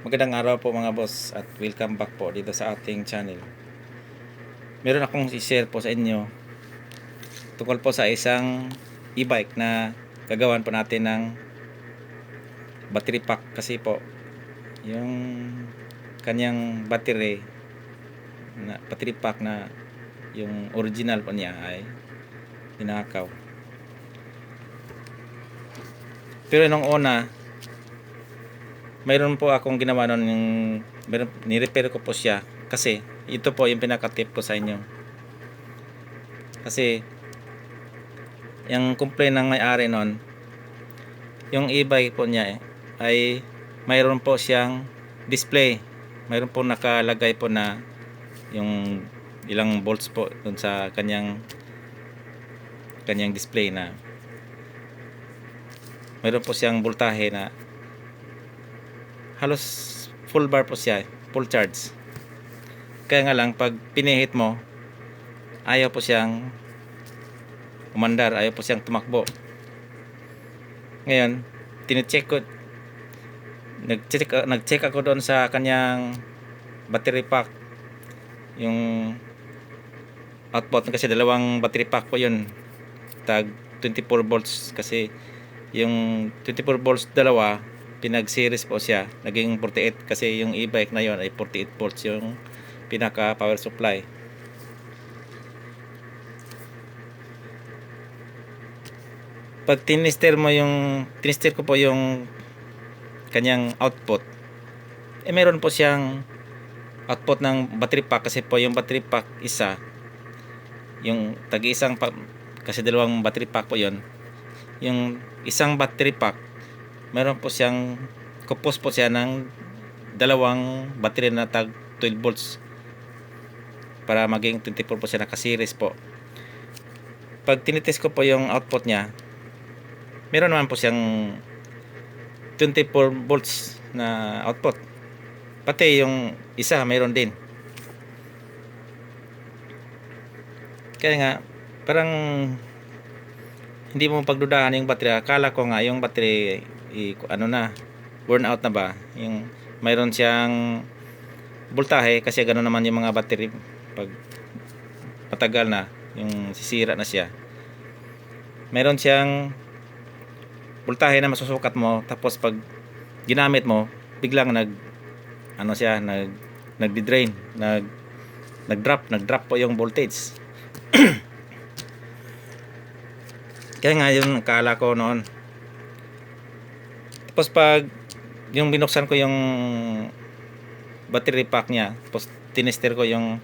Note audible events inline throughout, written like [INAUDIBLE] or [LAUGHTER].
Magandang araw po mga boss at welcome back po dito sa ating channel. Meron akong i-share po sa inyo tungkol po sa isang e-bike na gagawan po natin ng battery pack kasi po yung kanyang battery na battery pack na yung original po niya ay ninakaw. Pero nung una, mayroon po akong ginawa noon yung meron, ni-repair ko po siya kasi ito po yung pinaka-tip ko sa inyo. Kasi yung complaint ng may-ari noon yung e-bike po niya eh, ay mayroon po siyang display. Mayroon po nakalagay po na yung ilang volts po dun sa kanyang kanyang display na mayroon po siyang voltahe na halos full bar po siya, full charge. Kaya nga lang, pag pinihit mo, ayaw po siyang umandar, ayaw po siyang tumakbo. Ngayon, tinicheck ko, nag-check, nag-check ako doon sa kanyang battery pack. Yung output kasi dalawang battery pack po yun. Tag 24 volts kasi yung 24 volts dalawa pinag-series po siya. Naging 48 kasi yung e-bike na yon ay 48 volts yung pinaka power supply. Pag tinister mo yung tinister ko po yung kanyang output eh meron po siyang output ng battery pack kasi po yung battery pack isa yung tag-isang kasi dalawang battery pack po yon yung isang battery pack meron po siyang kupos po siya ng dalawang battery na tag 12 volts para maging 24 po siya nakasiris po. Pag tinitest ko po yung output niya meron naman po siyang 24 volts na output. Pati yung isa meron din. Kaya nga parang hindi mo pagdudahan yung battery. Akala ko nga yung battery i, ano na burn out na ba? Yung mayroon siyang voltahe kasi gano'n naman yung mga battery pag matagal na yung sisira na siya. Mayroon siyang voltahe na masusukat mo tapos pag ginamit mo biglang nag ano siya nag nagdi-drain nag nag-drop nag-drop po yung voltage. [CLEARS THROAT] Kaya nga yung akala ko noon tapos pag yung binuksan ko yung battery pack niya, tapos tinester ko yung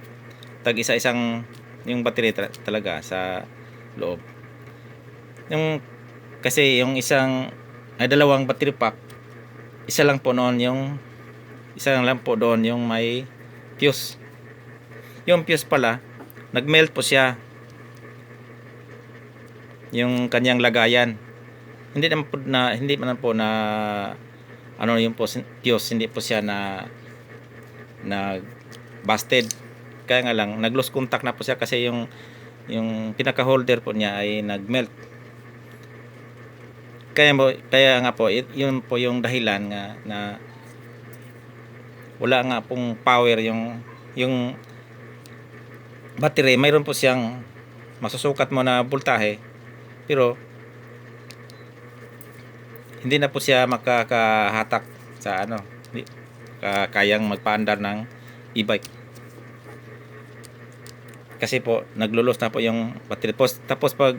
tag isa-isang yung battery tra- talaga sa loob. Yung kasi yung isang ay dalawang battery pack, isa lang po noon yung isa lang po doon yung may fuse. Yung fuse pala, nagmelt po siya. Yung kanyang lagayan hindi naman po na hindi man po na ano yung po fuse hindi po siya na na busted. Kaya nga lang nag lose contact na po siya kasi yung yung pinaka holder po niya ay nagmelt. Kaya mo kaya nga po yun po yung dahilan nga na wala nga pong power yung yung battery. Mayroon po siyang masusukat mo na voltahe pero hindi na po siya makakahatak sa ano hindi, ka- kayang magpaandar ng e-bike. Kasi po naglulos na po yung battery. Tapos, tapos pag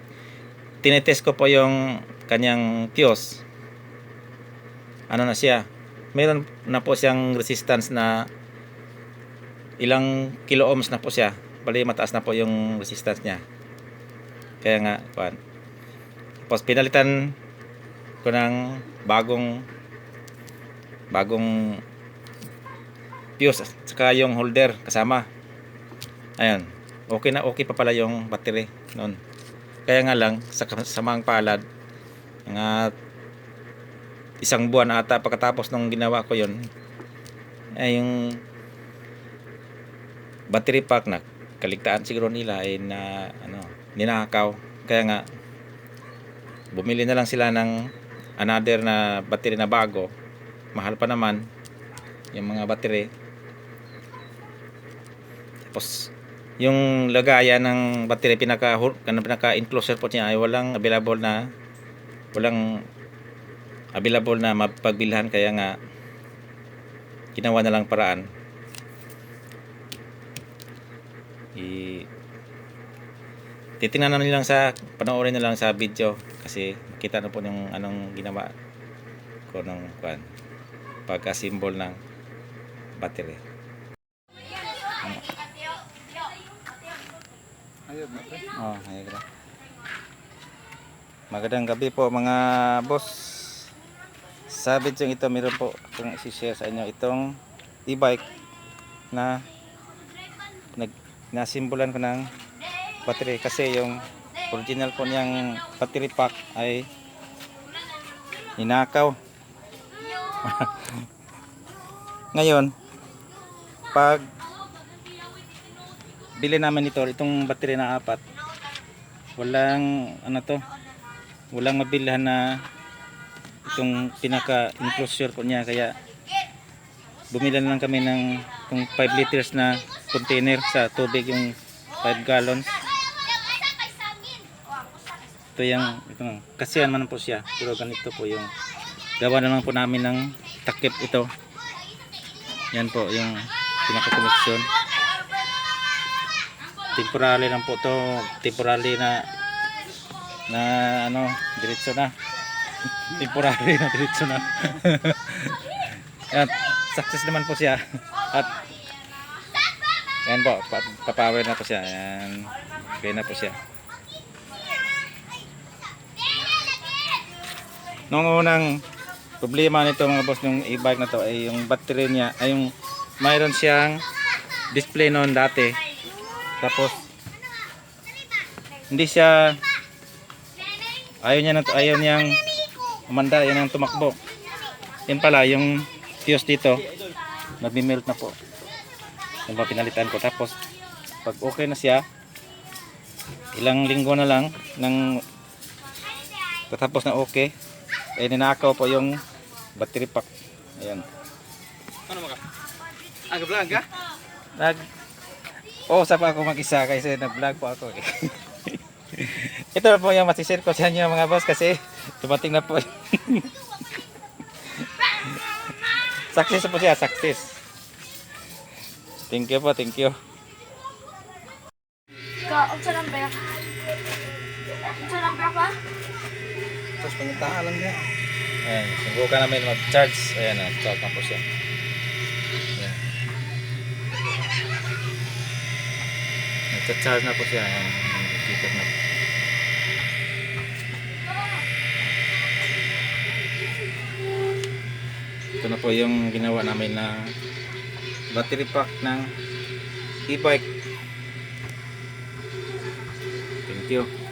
tinetest ko po yung kanyang fuse ano na siya meron na po siyang resistance na ilang kilo ohms na po siya. Bali mataas na po yung resistance niya. Kaya nga kuan tapos pinalitan ko ng bagong bagong fuse at saka yung holder kasama. Ayun okay na okay pa pala yung battery noon. Kaya nga lang sa samang palad mga isang buwan ata pagkatapos nung ginawa ko yon ay yung battery pack na kaligtaan siguro nila ay na ano ninakaw. Kaya nga bumili na lang sila ng another na battery na bago. Mahal pa naman yung mga battery. Tapos yung lagayan ng battery pinaka pinaka enclosure po niya ay walang available na walang available na mapagbilhan. Kaya nga ginawa na lang paraan. I titingnan na nilang sa panoorin na lang sa video kasi makita na po yung anong ginawa ko ng kwan pagka-symbol ng battery. Ayun. Oh, ayun. Magandang gabi po mga boss. Sa video ito meron po akong i-share sa inyo itong e-bike na nag nasimbolan ko ng battery kasi yung original po niyang battery pack ay ninakaw. [LAUGHS] Ngayon, pag bili namin ito, itong battery na apat, walang ano to, walang mabilhan na itong pinaka enclosure ko niya kaya bumili lang kami ng itong 5 liters na container sa tubig yung 5 gallons ito yung ito, nga. kasihan man po siya pero ganito po yung gawa na lang po namin ng takip ito yan po yung pinaka connection temporary lang po to temporary na na ano diretso na temporary na diretso na at success naman po siya at yan po pa- papower na po siya yan okay na po siya nung unang problema nito mga boss yung e-bike na to ay yung battery niya ay yung mayroon siyang display noon dati. Tapos hindi siya ayaw niya na ayaw niyang umanda yan ang tumakbo. Yun pala yung fuse dito nagmi-melt na po. Yung pinalitan ko. Tapos pag okay na siya ilang linggo na lang nang tatapos na okay eh ninakaw po yung battery pack ayan Ano maka? Aga vlog ka? nag oh sa pa ako mag-isa kasi nag-vlog po ako eh. [LAUGHS] ito na po yung masishare ko sa inyo mga boss kasi dumating na po [LAUGHS] success po siya success thank you po thank you Ka, unsa lang ba? Unsa lang ba ka? Tapos panguntahan lang niya. ayan subukan namin mag-charge. Ayan na charge na po siya. Ayan. Nagcha-charge na po siya. Ayan nag-ticket na. Po ito na po yung ginawa namin na battery pack ng e-bike. Thank you